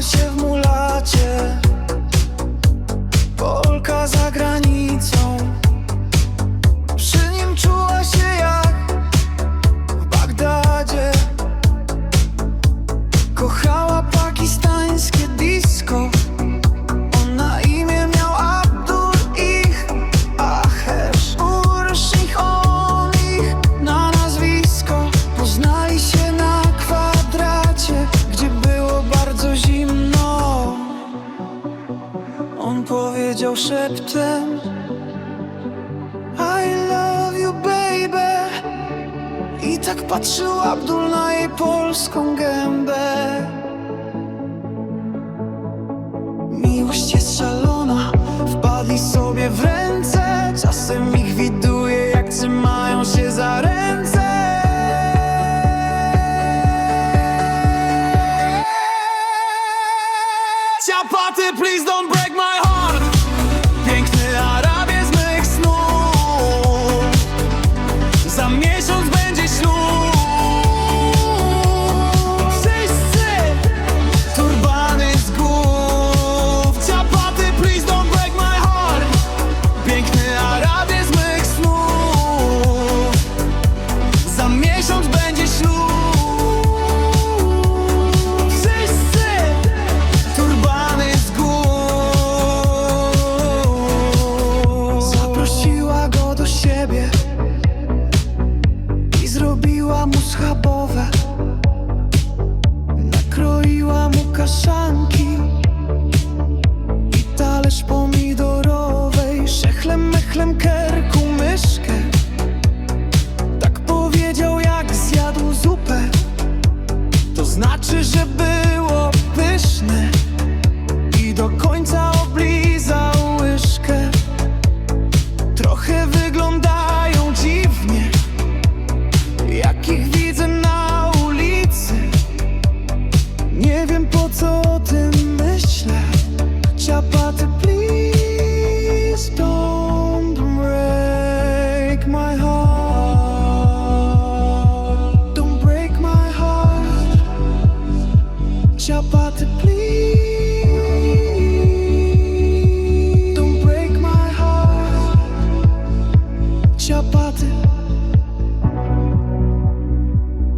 Się w mulacie. Polka za szeptem. I love you baby. I tak patrzył Abdul na jej polską gębę. Miłość jest szalona. Wpadli sobie w ręce. Czasem ich widuje jak trzymają się za ręce. Ciapaty, please don't break my heart Talerz pomidorowej Szechlem, mechlem, kerku, myszkę. Tak powiedział jak zjadł zupę. To znaczy, że Ciapaty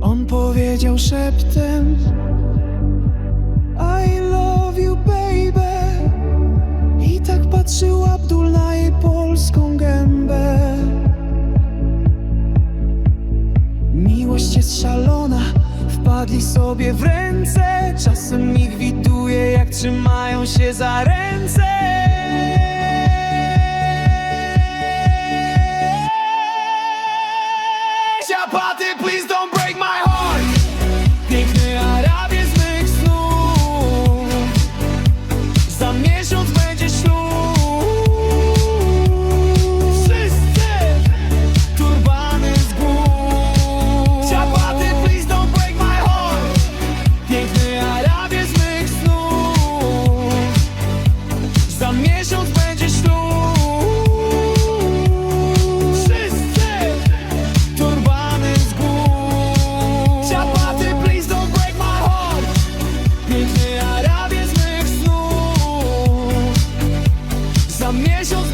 on powiedział szeptem I love you baby. I tak patrzył na polską gębę. Miłość jest szalona Wpadli sobie w ręce. Czasem ich widuje jak trzymają się za ręce 年少